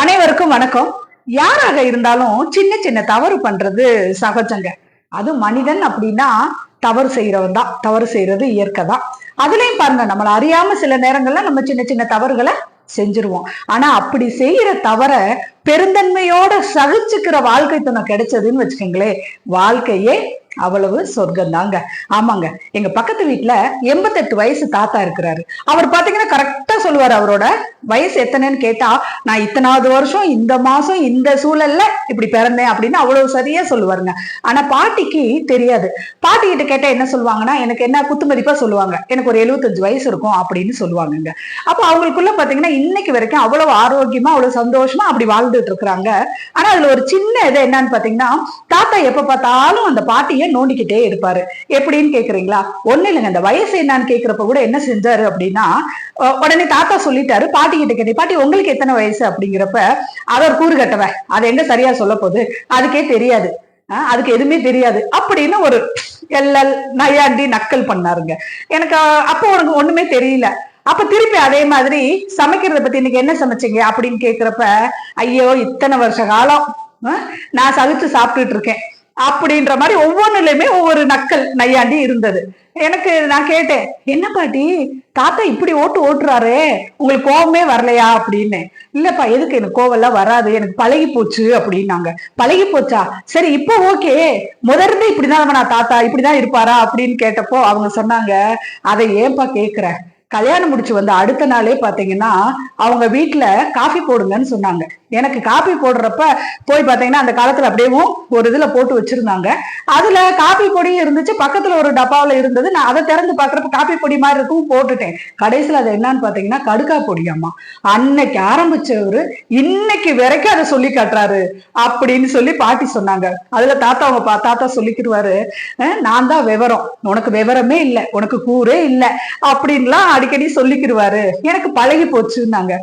அனைவருக்கும் வணக்கம். யாராக இருந்தாலும் சின்ன சின்ன தவறு பண்றது சகஜங்க. அது மனிதன் அப்படின்னா தவறு செய்யறவன் தான். தவறு செய்யறது இயற்கை தான். அதுலயும் பாருங்க நம்மள அறியாம சில நேரங்கள்ல நம்ம சின்ன சின்ன தவறுகளை செஞ்சிருவோம். ஆனா அப்படி செய்யற தவற பெருந்தன்மையோட சகிச்சுக்கிற வாழ்க்கை துணை கிடைச்சதுன்னு வச்சுக்கோங்களேன் வாழ்க்கையே அவ்வளவு சொர்க்கம் தாங்க ஆமாங்க. எங்க பக்கத்து வீட்டுல எண்பத்தெட்டு வயசு தாத்தா இருக்கிறாரு. அவர் பாத்தீங்கன்னா கரெக்டா சொல்லுவாரு அவரோட வயசு எத்தனைன்னு கேட்டா நான் இத்தனாவது வருஷம் இந்த மாசம் இந்த சூழல்ல இப்படி பிறந்தேன் அப்படின்னு அவ்வளவு சரியா சொல்லுவாருங்க. ஆனா பாட்டிக்கு தெரியாது. பாட்டி கிட்ட கேட்டா என்ன சொல்லுவாங்கன்னா எனக்கு என்ன குத்துமதிப்பா சொல்லுவாங்க. எனக்கு ஒரு எழுபத்தஞ்சு வயசு இருக்கும் அப்படின்னு சொல்லுவாங்கங்க. அப்ப அவங்களுக்குள்ள பாத்தீங்கன்னா இன்னைக்கு வரைக்கும் அவ்வளவு ஆரோக்கியமா அவ்வளவு சந்தோஷமா அப்படி வாழ்ந்துட்டு இருக்கிறாங்க ஆனா அதுல ஒரு சின்ன இது என்னன்னு பாத்தீங்கன்னா தாத்தா எப்ப பார்த்தாலும் அந்த பாட்டியை நோண்டிக்கிட்டே இருப்பாரு. எப்படின்னு கேக்குறீங்களா? ஒண்ணு இல்லைங்க அந்த வயசு என்னன்னு கேக்குறப்ப கூட என்ன செஞ்சாரு அப்படின்னா உடனே தாத்தா சொல்லிட்டாரு பாட்டி கிட்ட கேட்டேன் பாட்டி உங்களுக்கு எத்தனை வயசு? அப்படிங்கிறப்ப அவர் கூறு கட்டவ அது எங்க சரியா சொல்ல போகுது? அதுக்கே தெரியாது. அதுக்கு எதுவுமே தெரியாது. அப்படின்னு ஒரு எல்லல் நையாண்டி நக்கல் பண்ணாருங்க. எனக்கு அப்போ உனக்கு ஒண்ணுமே தெரியல. அப்ப திருப்பி அதே மாதிரி சமைக்கிறத பத்தி இன்னைக்கு என்ன சமைச்சீங்க அப்படின்னு கேக்குறப்ப ஐயோ இத்தனை வருஷ காலம் நான் சகிச்சு சாப்பிட்டுட்டு இருக்கேன் அப்படின்ற மாதிரி ஒவ்வொன்றுலயுமே ஒவ்வொரு நக்கல் நையாண்டி இருந்தது. எனக்கு நான் கேட்டேன் என்ன பாட்டி தாத்தா இப்படி ஓட்டு ஓட்டுறாரு உங்களுக்கு கோவமே வரலையா? அப்படின்னு. இல்லப்பா எதுக்கு எனக்கு கோவம்லாம் வராது எனக்கு பழகி போச்சு அப்படின்னாங்க. பழகி போச்சா? சரி இப்போ ஓகே. முதர்ந்து இப்படிதான் நான் தாத்தா இப்படிதான் இருப்பாரா? அப்படின்னு கேட்டப்போ அவங்க சொன்னாங்க அதை ஏன்பா கேக்குறேன் கல்யாணம் முடிச்சு வந்த அடுத்த நாளே பாத்தீங்கன்னா அவங்க வீட்டுல காஃபி போடுங்கன்னு சொன்னாங்க. எனக்கு காபி போடுறப்ப போய் பாத்தீங்கன்னா அந்த காலத்துல அப்படியே ஒரு இதுல போட்டு வச்சிருந்தாங்க. அதுல காபி பொடி இருந்துச்சு. பக்கத்துல ஒரு டப்பாவுல இருந்தது. நான் அதை திறந்து பாக்குறப்ப காபி பொடி மாதிரி இருக்கும் போட்டுட்டேன். கடைசியில அது என்னன்னு பாத்தீங்கன்னா கடுக்கா பொடியாமா அன்னைக்கு ஆரம்பிச்சவரு இன்னைக்கு வரைக்கும் அதை சொல்லி காட்டுறாரு அப்படின்னு சொல்லி பாட்டி சொன்னாங்க. அதுல தாத்தா அவங்க பா- தாத்தா சொல்லிக்கிடுவாரு "அஹ், நான் தான் விவரம். உனக்கு விவரமே இல்லை. உனக்கு கூரே இல்லை. அப்படின்லாம் அடிக்கடி சொல்லிக்கிடுவாரு எனக்கு பழகி போச்சுன்னாங்க.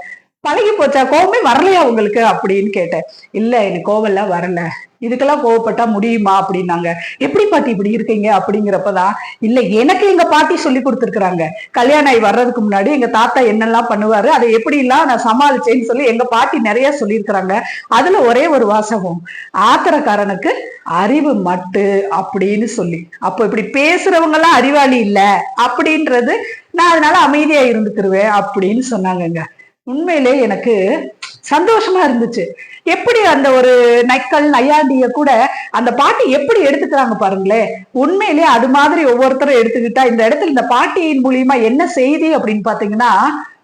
பழகி போச்சா? கோவமே வரலையா உங்களுக்கு? அப்படின்னு கேட்டேன். இல்ல எனக்கு கோவம்லாம் வரல. இதுக்கெல்லாம் கோவப்பட்டா முடியுமா? அப்படின்னாங்க. எப்படி பாட்டி இப்படி இருக்கீங்க? அப்படிங்கிறப்பதான் இல்ல எனக்கு எங்க பாட்டி சொல்லி கொடுத்துருக்குறாங்க. கல்யாணம் ஆகி வர்றதுக்கு முன்னாடி எங்க தாத்தா என்னெல்லாம் பண்ணுவாரு அதை எப்படி எல்லாம் நான் சமாளிச்சேன்னு சொல்லி எங்க பாட்டி நிறைய சொல்லியிருக்கிறாங்க. அதுல ஒரே ஒரு வாசகம். ஆத்திரக்காரனுக்கு அறிவு மட்டு அப்படின்னு சொல்லி. அப்போ இப்படி பேசுறவங்க எல்லாம் அறிவாளி இல்ல அப்படின்றது நான் அதனால அமைதியா இருந்துக்கிருவேன் அப்படின்னு சொன்னாங்கங்க. உண்மையிலே எனக்கு சந்தோஷமா இருந்துச்சு. எப்படி அந்த ஒரு நக்கல் நையாண்டிய கூட அந்த பாட்டி எப்படி எடுத்துக்கிறாங்க பாருங்களேன். உண்மையிலேயே அது மாதிரி ஒவ்வொருத்தரும் எடுத்துக்கிட்டா இந்த இடத்துல இந்த பாட்டியின் மூலியமா என்ன செய்தி அப்படின்னு பாத்தீங்கன்னா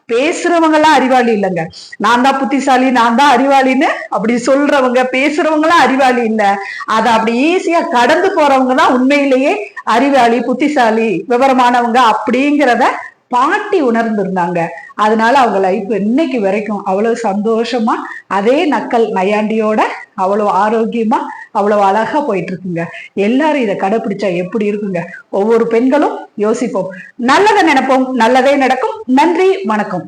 பேசுறவங்களாம் அறிவாளி இல்லைங்க. நான் தான் புத்திசாலி நான் தான் அறிவாளின்னு அப்படி சொல்றவங்க பேசுறவங்களாம் அறிவாளி இல்லை. அதை அப்படி ஈஸியா கடந்து போறவங்க தான் உண்மையிலேயே அறிவாளி புத்திசாலி விவரமானவங்க அப்படிங்கிறத பாட்டி உணர்ந்திருந்தாங்க. அதனால அவங்க லைஃப் இன்னைக்கு வரைக்கும் அவ்வளவு சந்தோஷமா அதே நக்கல் நையாண்டியோட அவ்வளவு ஆரோக்கியமா அவ்வளவு அழகா போயிட்டு இருக்குங்க எல்லாரும் இதை கடைபிடிச்சா எப்படி இருக்குங்க? ஒவ்வொரு பெண்களும் யோசிப்போம். நல்லதை நினைப்போம். நல்லதே நடக்கும். நன்றி வணக்கம்.